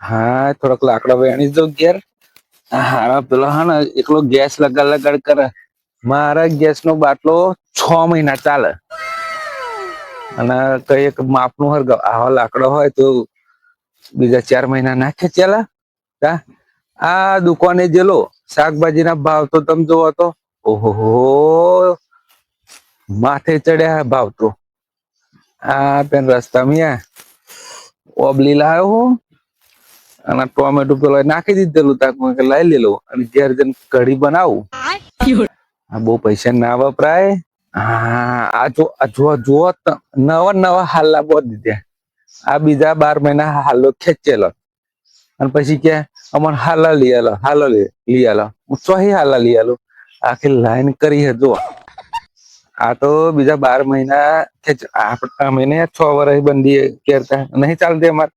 હા, થોડોક લાકડો વેણી દો ઘેર. હારા પેલો હા ને, એકલો ગેસ લગાડ લગાડ કરે. મારા ગેસ નો બાટલો છ મહિના ચાલે. અને કઈ એક માપનું હર આવો લાકડો હોય તો બીજા ચાર મહિના નાખે ચાલે. હા આ દુકાને જેલો શાકભાજીના ભાવ તો તમે જોવો તો ઓહો માથે ચડ્યા ભાવ તો. આ પેન રસ્તા મિયા ઓબલી લાવ્યો હું. અને ટોમેટો પેલો નાખી દીધેલું તાક મેં લઈ લેલો અને ઘેર જઈને કઢી બનાવું. આ બહુ પૈસા ના વપરાય. હા, આ જો જો નવા નવા હાલા બહુ દીધા. આ બીજા બાર મહિના હાલો ખેંચેલો. અને પછી કે અમાર હાલા લઈ આલો, હાલો લઈ આલો. હું ચોહી હાલા લઈ આલો. આખી લાઈન કરી હે જો આ તો બીજા બાર મહિના ખેંચ આપણે અમે ને છ વર્ષ બંધી કેરતા. નહીં ચાલતી અમાર.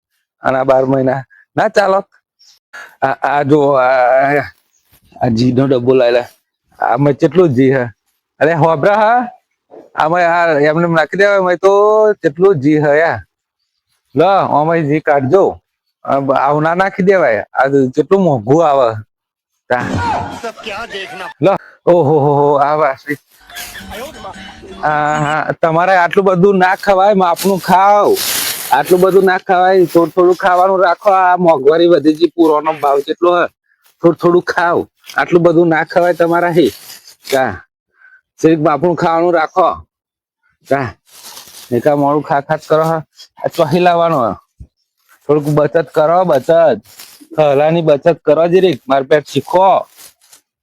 અને આ બાર મહિના ના ચાલો આ જો આ જીનો ડબ્બો લાયેલા આમાં કેટલું જી હે અરે હોબરા હા આમાં હા એમને નાખી દેવા મેં તો કેટલું જી હયા લ આમાં જી કાઢજો આવું ના નાખી દેવાય આ કેટલું મોંઘું આવે લ ઓહો હો આ વાસી તમારે આટલું બધું ના ખવાય માપનું ખાવ આટલું બધું ના ખાવાય થોડું થોડું ખાવાનું રાખો. આ મોંઘવારી વધી જી પૂરોનો ભાવ કેટલો હે, થોડું થોડું ખાવ. આટલું બધું ના ખવાય તમારા હે. કા શરીર બાપણું ખાવાનું રાખો. કા એકા મોડું ખા ખાત કરો હા. આ ચોહી લાવવાનો થોડુંક બચત કરો, બચત. હલાની બચત કરો જરીક. માર પેટ શીખો.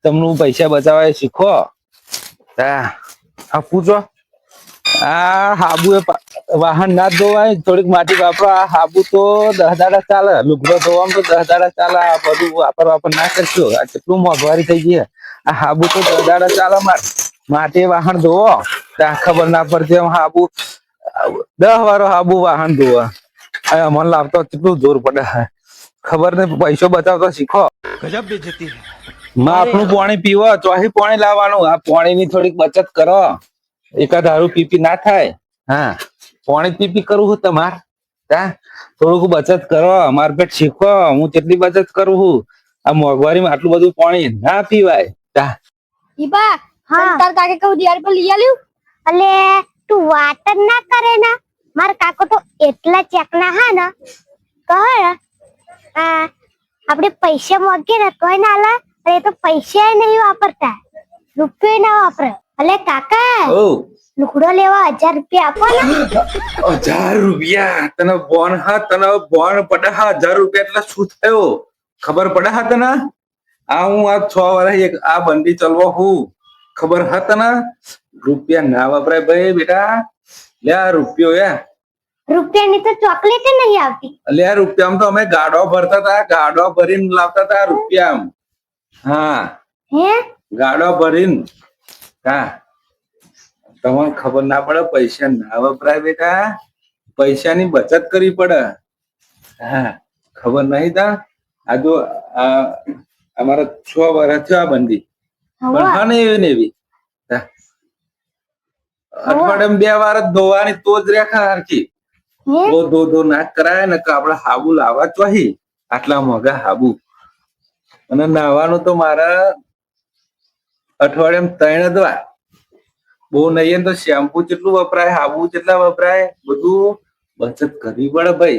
તમને પૈસા બચાવવા શીખો. હા, પૂછો. આ હાબુ એ વાહન ના ધોવાય થોડીક માટી વાપરો આબુ તો દસ દાડા ચાલે લુગડો ધોવામાં તો દસ દાડા ચાલે આ બધું વાપર વાપર ના કરશો આ કેટલું મોંઘવારી થઈ ગઈ આ સાબુ તો દસ દાડા ચાલે માટી વાહન ધોવો ત્યાં ખબર ના પડશે આબુ દસ વારો સાબુ વાહન ધોવા. અમને લાવતો કેટલું જોર પડે ખબર ને પૈસો બચાવતો શીખો. ગજબ બેજતી આપણું પાણી પીવો ચોહી પાણી લાવવાનું આ પાણીની થોડીક બચત કરો. એકાદ હારું પીપી ના થાય. હા. પાણી પીપી કરવું હું તમાર? હા થોડુંક બચત કરો અમાર પેટ શીખો હું કેટલી બચત કરું છું. આ મોંઘવારીમાં આટલું બધું પાણી ના પીવાય. તા? ઈબા હા. તાર કાકે કહું દિવાળી પર લઈ આલ્યું? અલે તું વાત જ ના કરે ના. માર કાકો તો એટલા ચેકના હા ને. કહે આ આપણે પૈસા માંગીએ ને કોઈ ના લે. એ તો પૈસા નહીં વાપરતા. રૂપિયો ના વાપરે. અલે કાકા ઓ. લુકડો લેવા હજાર રૂપિયા આપો ને. હજાર રૂપિયા? તને બોન હા તને બોન પડે હા હજાર રૂપિયા એટલે શું થયો? ખબર પડે હા તને? આ હું આ છ વર્ષ એક આ બંડી ચલવો હું. ખબર હા તને? રૂપિયા ના વપરાય ભાઈ બેટા. લે આ રૂપિયો યા રૂપિયાની તો ચોકલેટ નહીં આવતી. લે આ રૂપિયામાં તો અમે ગાડો ભરતા હતા ગાડો ભરીને લાવતા હતા રૂપિયામાં. હા. હે? ગાડો ભરીને. હા તમને ખબર ના પડે પૈસા ના વપરાય બેટા. પૈસાની બચત કરવી પડે. હા ખબર નહીં તા? આ જો અમારા છ વર્ષ થયો આ બંદી. પણ હા ને એવી ને એવી. અઠવાડિયામાં બે વાર ધોવાની તો જ રેખા હરખી. ધો ધો ધો ના કરાય ને કે આપડે હાબુ લાવવા ચોહી આટલા મોંઘા હાબુ. અને નાવાનું તો મારા અઠવાડિયામાં ત્રણ જ વાર બહુ નહીં તો શેમ્પુ કેટલું વપરાય, હાબુ કેટલા વપરાય, બધું બચત કરવી પડે ભાઈ.